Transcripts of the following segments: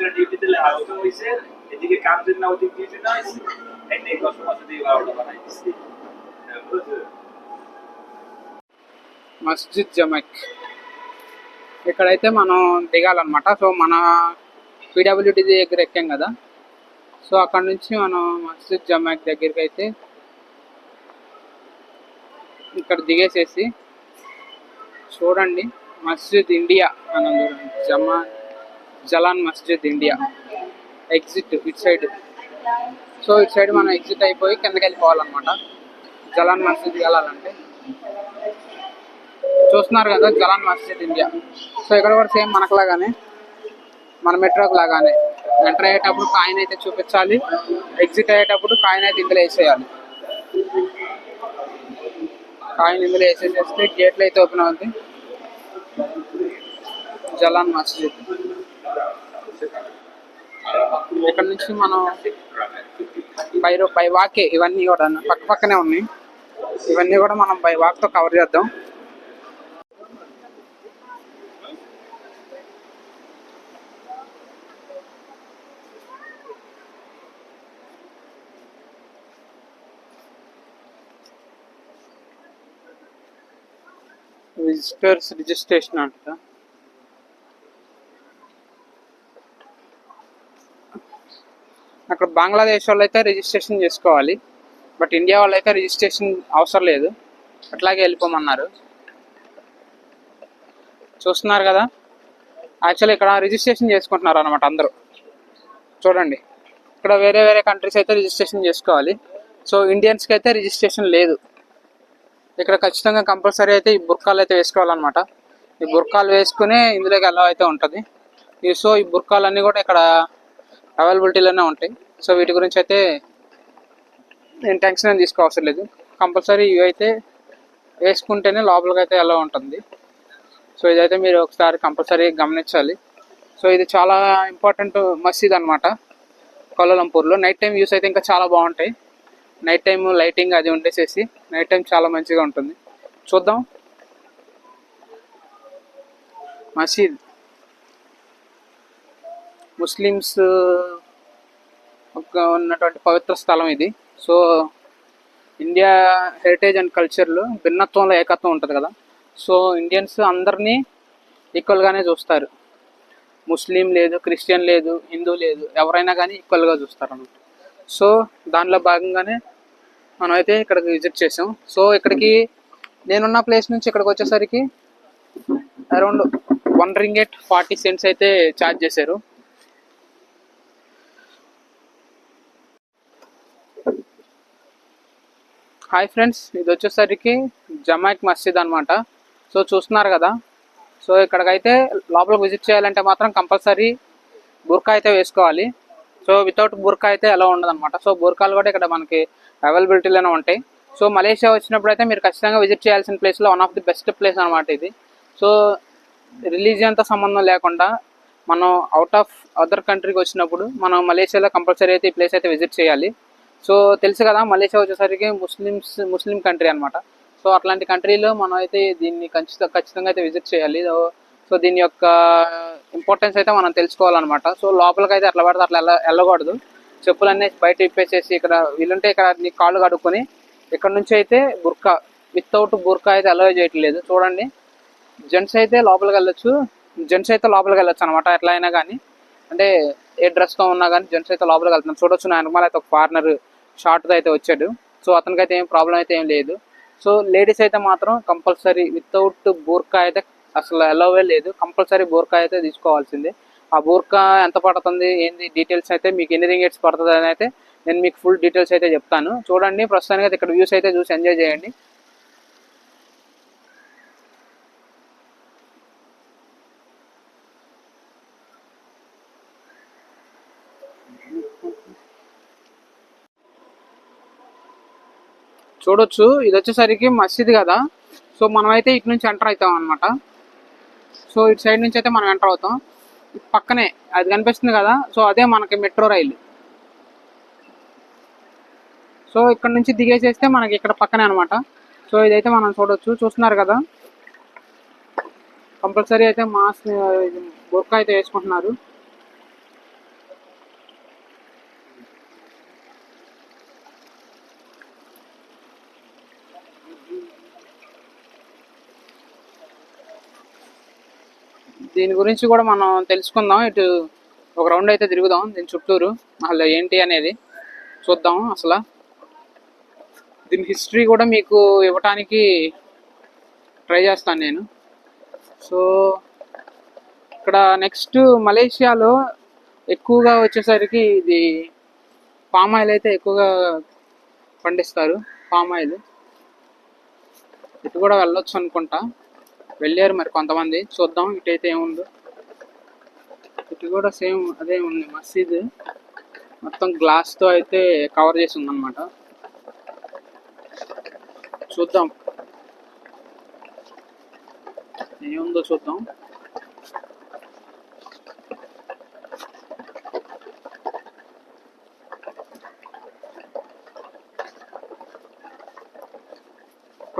मंदिरं डिजिटल हवं आहे त्याची काम जर नव्हती डिजिटाईज आणि एक वर्ष माझं देव आवडलं बनायची మస్జిద్ జమక్. ఇక్కడైతే మనం దిగాలన్నమాట. సో మన పీడబ్ల్యూడి దగ్గర ఎక్కాం కదా. సో అక్కడ నుంచి మనం మస్జిద్ జమాక్ దగ్గరికి అయితే ఇక్కడ దిగేసేసి చూడండి. మస్జిద్ ఇండియా మనం జమా Jalan Masjid India. Exit it side so it side మనం ఎగ్జిట్ అయిపోయి కిందకి వెళ్ళిపోవాలన్నమాట. జలాన్ మస్జిద్ వెళ్ళాలంటే. చూస్తున్నారు కదా జలాన్ మస్జిద్ ఇండియా. సో ఇక్కడ కూడా సేమ్ మనకులాగానే మన మెట్రోకి లాగానే. ఎంటర్ అయ్యేటప్పుడు కాయిన్ అయితే చూపించాలి. ఎగ్జిట్ అయ్యేటప్పుడు కాయిన్ అయితే ఇందులో వేసేయాలి. కాయిన్ ఇందులో వేసేసేస్తే గేట్లు అయితే ఓపెన్ అవుతుంది జలాన్ మస్జిద్. ఇక్కడ నుంచి మనం బై రో బై వాకే ఇవన్నీ కూడా పక్క పక్కనే ఉన్నాయి. ఇవన్నీ కూడా మనం బై వాక్తో కవర్ చేద్దాం. విజిటర్స్ రిజిస్ట్రేషన్ అంట అక్కడ బంగ్లాదేశ్ వాళ్ళు అయితే రిజిస్ట్రేషన్ చేసుకోవాలి. బట్ ఇండియా వాళ్ళు అయితే రిజిస్ట్రేషన్ అవసరం లేదు. అట్లాగే వెళ్ళిపోమన్నారు. చూస్తున్నారు కదా? యాక్చువల్లీ ఇక్కడ రిజిస్ట్రేషన్ చేసుకుంటున్నారు అనమాట అందరూ. చూడండి. ఇక్కడ వేరే వేరే కంట్రీస్ అయితే రిజిస్ట్రేషన్ చేసుకోవాలి. సో ఇండియన్స్కి అయితే రిజిస్ట్రేషన్ లేదు. ఇక్కడ ఖచ్చితంగా కంపల్సరీ అయితే ఈ బుర్కాలు అయితే వేసుకోవాలన్నమాట. ఈ బుర్కాలు వేసుకునే ఇందులోకి ఎలా అయితే ఉంటుంది. ఈ సో ఈ బుర్కాలన్నీ కూడా ఇక్కడ అవైలబిలిటీలోనే ఉంటాయి. సో వీటి గురించి అయితే నేను టెన్షన్ ఏం తీసుకోవసరం లేదు. కంపల్సరీ ఇవి అయితే వేసుకుంటేనే లోపలికి అయితే ఎలా ఉంటుంది. సో ఇదైతే మీరు ఒకసారి కంపల్సరీ గమనించాలి. సో ఇది చాలా ఇంపార్టెంట్ మసీద్ అనమాట కోలాలంపూర్లో నైట్ టైం యూస్ అయితే ఇంకా చాలా బాగుంటాయి. నైట్ టైం లైటింగ్ అది ఉండేసేసి నైట్ టైం చాలా మంచిగా ఉంటుంది. చూద్దాం. మసీద్. ముస్లిమ్స్ ఒక ఉన్నటువంటి పవిత్ర స్థలం ఇది. సో ఇండియా హెరిటేజ్ అండ్ కల్చర్లో భిన్నత్వంలో ఏకత్వం ఉంటుంది కదా. సో ఇండియన్స్ అందరినీ ఈక్వల్గానే చూస్తారు. ముస్లిం లేదు క్రిస్టియన్ లేదు హిందూ లేదు ఎవరైనా కానీ ఈక్వల్గా చూస్తారు అన్నమాట సో దానిలో భాగంగానే మనం అయితే ఇక్కడికి విజిట్ చేసాం. సో ఇక్కడికి నేనున్న ప్లేస్ నుంచి ఇక్కడికి వచ్చేసరికి around one at forty cents అయితే ఛార్జ్ చేశారు. హాయ్ ఫ్రెండ్స్ ఇది వచ్చేసరికి జమాక్ మస్జిద్ అనమాట సో చూస్తున్నారు కదా. సో ఇక్కడికైతే లోపలికి విజిట్ చేయాలంటే మాత్రం కంపల్సరీ బుర్కా అయితే వేసుకోవాలి. సో వితౌట్ బుర్కా అయితే ఎలా ఉండదు అనమాట సో బుర్కాలు కూడా ఇక్కడ మనకి అవైలబిలిటీలోనే ఉంటాయి. సో మలేషియా వచ్చినప్పుడు అయితే మీరు ఖచ్చితంగా విజిట్ చేయాల్సిన ప్లేస్లో one of the best place అనమాట ఇది. సో రిలీజియన్తో సంబంధం లేకుండా మనం అవుట్ ఆఫ్ అదర్ కంట్రీకి వచ్చినప్పుడు మనం మలేషియాలో కంపల్సరీ అయితే ఈ ప్లేస్ అయితే విజిట్ చేయాలి. సో తెలుసు కదా మలేషియా వచ్చేసరికి ముస్లిమ్స్ ముస్లిం కంట్రీ అనమాట సో అట్లాంటి కంట్రీలో మనం అయితే దీన్ని ఖచ్చిత ఖచ్చితంగా అయితే విజిట్ చేయాలి. సో- దీని యొక్క ఇంపార్టెన్స్ అయితే మనం తెలుసుకోవాలన్నమాట. సో లోపలికి అయితే అట్లా పడితే అట్లా వెళ్ళ వెళ్ళకూడదు చెప్పులన్నీ బయట ఇప్పేసేసి ఇక్కడ వీళ్ళుంటే ఇక్కడ నీ కాళ్ళు కడుక్కొని ఇక్కడ నుంచి అయితే బుర్కా వితౌట్ బుర్కా అయితే అలౌ చేయట్లేదు. చూడండి. జెంట్స్ అయితే లోపలికి వెళ్ళొచ్చు. జెంట్స్ అయితే లోపలికి వెళ్ళొచ్చు అనమాట ఎట్లా అయినా కానీ. అంటే ఏ డ్రెస్తో ఉన్నా కానీ జెంట్స్ అయితే లోపలికి వెళ్తున్నాం. చూడొచ్చు నా వెనకాల అయితే ఒక పార్ట్నర్ షార్ట్తో అయితే వచ్చాడు. సో అతనికి అయితే ఏం ప్రాబ్లం అయితే ఏం లేదు. సో లేడీస్ అయితే మాత్రం కంపల్సరీ వితౌట్ బూర్కా అయితే అసలు అలౌవే లేదు. కంపల్సరీ బూర్కా అయితే తీసుకోవాల్సిందే. ఆ బూర్కా ఎంత పడుతుంది ఏంది డీటెయిల్స్ అయితే మీకు ఎన్ని రింగెట్స్ పడుతుంది అని అయితే నేను మీకు ఫుల్ డీటెయిల్స్ అయితే చెప్తాను. చూడండి ప్రస్తుతానికి అయితే ఇక్కడ వ్యూస్ అయితే చూసి ఎంజాయ్ చేయండి. చూడొచ్చు. ఇది వచ్చేసరికి మసీద్ కదా. సో మనం అయితే ఇటు నుంచి ఎంటర్ అవుతాం అనమాట సో ఇటు సైడ్ నుంచి అయితే మనం ఎంటర్ అవుతాం. పక్కనే అది కనిపిస్తుంది కదా. సో అదే మనకి మెట్రో రైలు. సో ఇక్కడ నుంచి దిగేసేస్తే మనకి ఇక్కడ పక్కనే అనమాట సో ఇదైతే మనం చూడొచ్చు. చూస్తున్నారు కదా. కంపల్సరీ అయితే మాస్క్ బొక్క అయితే వేసుకుంటున్నారు. దీని గురించి కూడా మనం తెలుసుకుందాం. ఇటు ఒక రౌండ్ అయితే తిరుగుదాం. దీని చుట్టూరు అసలు ఏంటి అనేది చూద్దాం అసలు. దీని హిస్టరీ కూడా మీకు ఇవ్వటానికి ట్రై చేస్తాను నేను. సో ఇక్కడ నెక్స్ట్ మలేషియాలో ఎక్కువగా వచ్చేసరికి ఇది పామ్ ఆయిల్ అయితే ఎక్కువగా పండిస్తారు. Palm oil. ఇటు కూడా వెళ్ళొచ్చు అనుకుంటా. వెళ్ళారు మరి కొంతమంది. చూద్దాం ఇటైతే ఏముందో. ఇటు కూడా సేమ్ అదే ఉంది మసీద్. మొత్తం గ్లాస్తో అయితే కవర్ చేసి ఉందన్నమాట. చూద్దాం. ఏముందో చూద్దాం.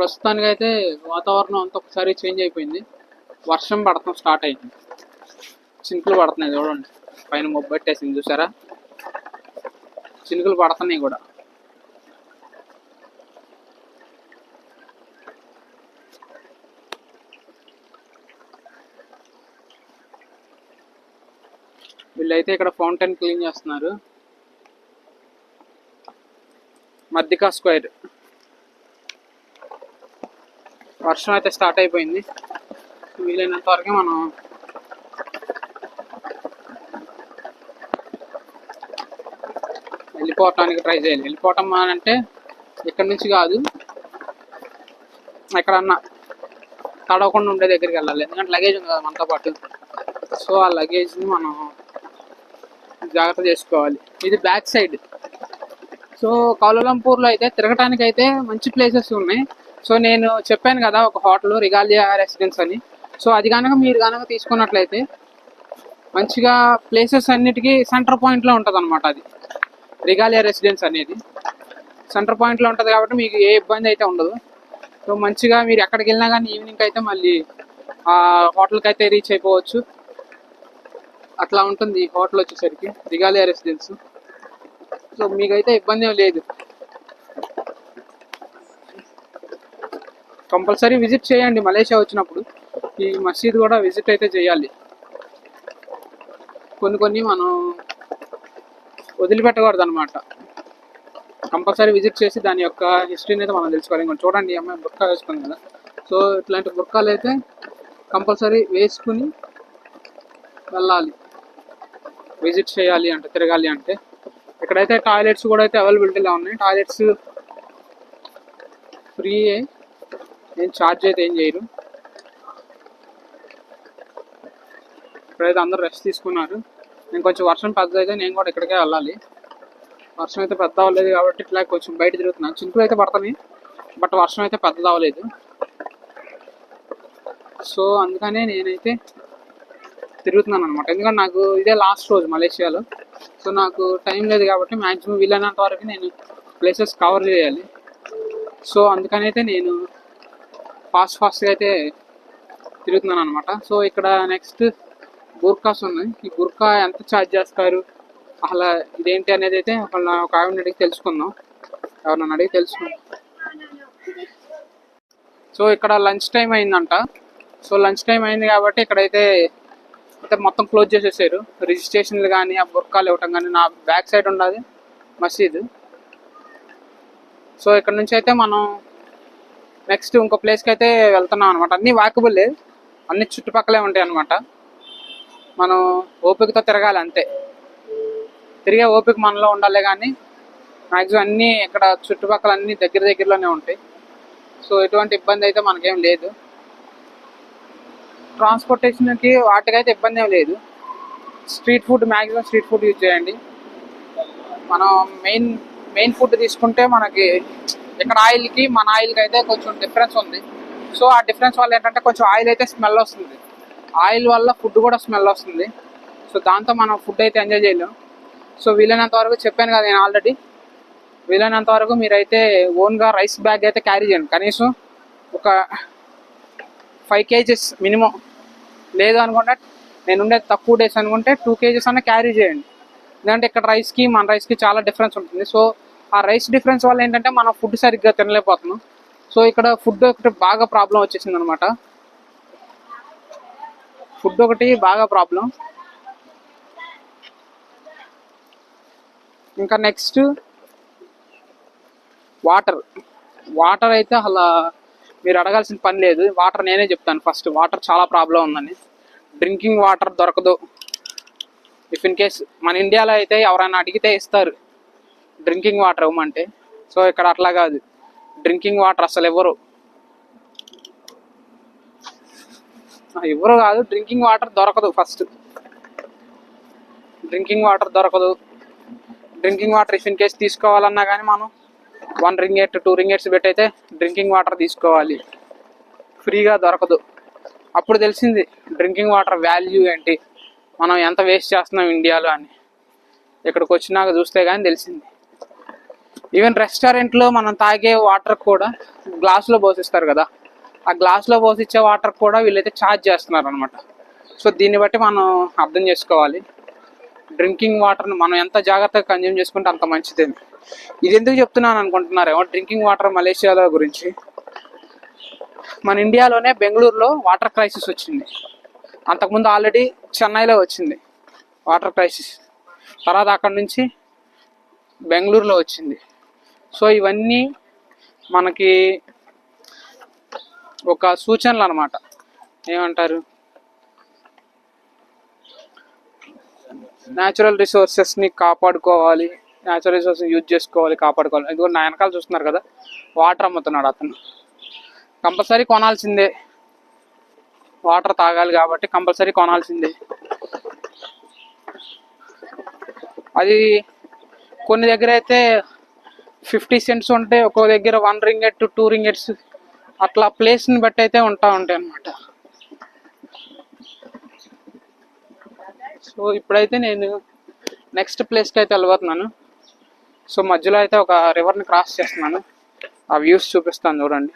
ప్రస్తుతానికి అయితే వాతావరణం అంతా ఒకసారి చేంజ్ అయిపోయింది. వర్షం పడటం స్టార్ట్ అయింది. చినుకులు పడుతున్నాయి చూడండి. పైన మొబ్బెట్టేసింది చూసారా? చినుకులు పడుతున్నాయి కూడా. వీళ్ళైతే ఇక్కడ ఫౌంటైన్ క్లీన్ చేస్తున్నారు. Merdeka square. వర్షం అయితే స్టార్ట్ అయిపోయింది. వీలైనంత వరకు మనం వెళ్ళిపోవటానికి ట్రై చేయాలి. వెళ్ళిపోవటం అని అంటే ఇక్కడి నుంచి కాదు ఎక్కడన్నా తడవకుండా ఉండే దగ్గరికి వెళ్ళాలి. ఎందుకంటే లగేజ్ ఉంది కదా మనతో పాటు. సో ఆ లగేజ్ని మనం జాగ్రత్త చేసుకోవాలి. ఇది బ్యాక్ సైడ్ సో కౌలంపూర్లో అయితే తిరగటానికి అయితే మంచి ప్లేసెస్ ఉన్నాయి. సో నేను చెప్పాను కదా ఒక హోటల్ రిగాలియా రెసిడెన్స్ అని. సో అది కనుక మీరు కనుక తీసుకున్నట్లయితే మంచిగా ప్లేసెస్ అన్నిటికీ సెంటర్ పాయింట్లో ఉంటుంది అనమాట అది. రిగాలియా రెసిడెన్స్ అనేది. సెంటర్ పాయింట్లో ఉంటుంది కాబట్టి మీకు ఏ ఇబ్బంది అయితే ఉండదు. సో మంచిగా మీరు ఎక్కడికి వెళ్ళినా కానీ ఈవినింగ్ అయితే మళ్ళీ ఆ హోటల్కి అయితే రీచ్ అయిపోవచ్చు. అట్లా ఉంటుంది హోటల్ వచ్చేసరికి రిగాలియా రెసిడెన్స్. సో మీకైతే ఇబ్బంది ఏం లేదు. కంపల్సరీ విజిట్ చేయండి మలేషియా వచ్చినప్పుడు. ఈ మసీద్ కూడా విజిట్ అయితే చేయాలి. కొన్ని కొన్ని మనం వదిలిపెట్టకూడదు అనమాట కంపల్సరీ విజిట్ చేసి దాని యొక్క హిస్టరీని అయితే మనం తెలుసుకోవాలి. ఇంకా చూడండి అమ్మాయి బుర్కా వేసుకుంది కదా. సో ఇట్లాంటి బుర్కాలు అయితే కంపల్సరీ వేసుకుని వెళ్ళాలి. విజిట్ చేయాలి అంటే తిరగాలి అంటే. ఇక్కడైతే టాయిలెట్స్ కూడా అయితే అవైలబిలిటీలో ఉన్నాయి. టాయిలెట్స్ ఫ్రీ నేను ఛార్జ్ అయితే ఏం చేయరు. ఇప్పుడైతే అందరూ రెస్ట్ తీసుకున్నారు. నేను కొంచెం వర్షం పెద్ద అయితే నేను కూడా ఇక్కడికే వెళ్ళాలి. వర్షం అయితే పెద్ద అవ్వలేదు కాబట్టి ఇట్లా కొంచెం బయట తిరుగుతున్నాను. చినుకులు అయితే పడతాయి బట్ వర్షం అయితే పెద్దది అవ్వలేదు. సో అందుకనే నేనైతే తిరుగుతున్నాను అనమాట ఎందుకంటే నాకు ఇదే లాస్ట్ రోజు మలేషియాలో. సో నాకు టైం లేదు కాబట్టి మ్యాక్సిమం వీలైనంత వరకు నేను ప్లేసెస్ కవర్ చేయాలి. సో అందుకనైతే నేను ఫాస్ట్ ఫాస్ట్గా అయితే తిరుగుతున్నాను అనమాట సో ఇక్కడ నెక్స్ట్ బుర్కాస్ ఉన్నాయి ఈ బుర్కా ఎంత ఛార్జ్ చేస్తారు? అసలు ఇదేంటి అనేది అయితే వాళ్ళ ఒక ఆవిడని అడిగి తెలుసుకుందాం. ఎవరినైనా అడిగి తెలుసుకుందాం. సో ఇక్కడ లంచ్ టైం అయిందంట. సో లంచ్ టైం అయింది కాబట్టి ఇక్కడైతే అయితే మొత్తం క్లోజ్ చేసేసారు. రిజిస్ట్రేషన్లు కానీ ఆ బుర్కాలు ఇవ్వటం కానీ నా బ్యాక్ సైడ్ ఉండదు మసీదు. సో ఇక్కడ నుంచి అయితే మనం నెక్స్ట్ ఇంకో ప్లేస్కి అయితే వెళ్తున్నాం అనమాట అన్ని వాకబుల్ అన్ని చుట్టుపక్కలే ఉంటాయి అనమాట మనం ఓపికతో తిరగాలి అంతే. తిరిగే ఓపిక మనలో ఉండాలి కానీ మ్యాక్సిమం అన్నీ ఇక్కడ చుట్టుపక్కల అన్నీ దగ్గర దగ్గరలోనే ఉంటాయి. సో ఎటువంటి ఇబ్బంది అయితే మనకేం లేదు. ట్రాన్స్పోర్టేషన్కి వాటికైతే ఇబ్బంది ఏం లేదు. Street food maximum street food use చేయండి. మనం మెయిన్ మెయిన్ ఫుడ్ తీసుకుంటే మనకి ఇక్కడ ఆయిల్కి మన ఆయిల్కి అయితే కొంచెం డిఫరెన్స్ ఉంది. సో ఆ డిఫరెన్స్ వల్ల ఏంటంటే కొంచెం ఆయిల్ అయితే స్మెల్ వస్తుంది. ఆయిల్ వల్ల ఫుడ్ కూడా స్మెల్ వస్తుంది. సో దాంతో మనం ఫుడ్ అయితే ఎంజాయ్ చేయలేం. సో వీలైనంత వరకు చెప్పాను కదా నేను ఆల్రెడీ వీలైనంత వరకు మీరైతే ఓన్గా రైస్ బ్యాగ్ అయితే క్యారీ చేయండి. కనీసం ఒక ఫైవ్ కేజెస్ మినిమం. లేదు అనుకుంటే నేను ఉండేది తక్కువ డేస్ అనుకుంటే టూ కేజెస్ అన్న క్యారీ చేయండి. ఎందుకంటే ఇక్కడ రైస్కి మన రైస్కి చాలా డిఫరెన్స్ ఉంటుంది. సో ఆ రైస్ డిఫరెన్స్ వల్ల ఏంటంటే మనం ఫుడ్ సరిగ్గా తినలేకపోతున్నాం. సో ఇక్కడ ఫుడ్ ఒకటి బాగా ప్రాబ్లం వచ్చేసింది అనమాట ఫుడ్ ఒకటి బాగా ప్రాబ్లం. ఇంకా నెక్స్ట్ వాటర్. వాటర్ అయితే అలా మీరు అడగాల్సిన పని లేదు. వాటర్ నేనే చెప్తాను ఫస్ట్. వాటర్ చాలా ప్రాబ్లం ఉందని. డ్రింకింగ్ వాటర్ దొరకదు. ఇఫ్ ఇన్ కేస్ మన ఇండియాలో అయితే ఎవరైనా అడిగితే ఇస్తారు. డ్రింకింగ్ వాటర్ ఇవ్వమంటే. సో ఇక్కడ అట్లా కాదు. డ్రింకింగ్ వాటర్ అసలు ఇవ్వరు ఎవరు కాదు. డ్రింకింగ్ వాటర్ దొరకదు ఫస్ట్. డ్రింకింగ్ వాటర్ దొరకదు. Drinking water if in case తీసుకోవాలన్నా కానీ మనం వన్ రింగెట్ టూ రింగెట్స్ పెట్టయితే డ్రింకింగ్ వాటర్ తీసుకోవాలి. ఫ్రీగా దొరకదు. అప్పుడు తెలిసింది డ్రింకింగ్ వాటర్ వాల్యూ ఏంటి? మనం ఎంత వేస్ట్ చేస్తున్నాం ఇండియాలో అని. ఇక్కడికి వచ్చినాక చూస్తే కానీ తెలిసింది. ఈవెన్ రెస్టారెంట్లో మనం తాగే వాటర్ కూడా గ్లాసులో పోసిస్తారు కదా. ఆ గ్లాసులో పోసిచ్చే వాటర్ కూడా వీళ్ళైతే ఛార్జ్ చేస్తున్నారు అనమాట సో దీన్ని బట్టి మనం అర్థం చేసుకోవాలి. డ్రింకింగ్ వాటర్ని మనం ఎంత జాగ్రత్తగా కన్జ్యూమ్ చేసుకుంటే అంత మంచిది. ఇది ఎందుకు చెప్తున్నాను అనుకుంటున్నారేమో? డ్రింకింగ్ వాటర్ మలేషియాలో గురించి. మన ఇండియాలోనే బెంగళూరులో వాటర్ క్రైసిస్ వచ్చింది. అంతకుముందు ఆల్రెడీ చెన్నైలో వచ్చింది వాటర్ క్రైసిస్ తర్వాత అక్కడ నుంచి బెంగళూరులో వచ్చింది. సో ఇవన్నీ మనకి ఒక సూచనలు అనమాట ఏమంటారు? న్యాచురల్ రిసోర్సెస్ని కాపాడుకోవాలి. న్యాచురల్ రిసోర్స్ యూజ్ చేసుకోవాలి కాపాడుకోవాలి. ఇది కూడా నా వెనకాల చూస్తున్నారు కదా వాటర్ అమ్ముతున్నాడు అతను. కంపల్సరీ కొనాల్సిందే. వాటర్ తాగాలి కాబట్టి కంపల్సరీ కొనాల్సిందే. అది కొన్ని దగ్గర అయితే ఫిఫ్టీ సెంట్స్ ఉంటే ఒక్కో దగ్గర వన్ రింగెట్ టూ రింగెట్స్ అట్లా ప్లేస్ని బట్టి అయితే ఉంటా ఉంటాయి అన్నమాట. సో ఇప్పుడైతే నేను నెక్స్ట్ ప్లేస్కి అయితే వెళ్ళబోతున్నాను. సో మధ్యలో అయితే ఒక రివర్ని క్రాస్ చేస్తున్నాను. ఆ వ్యూస్ చూపిస్తాను చూడండి.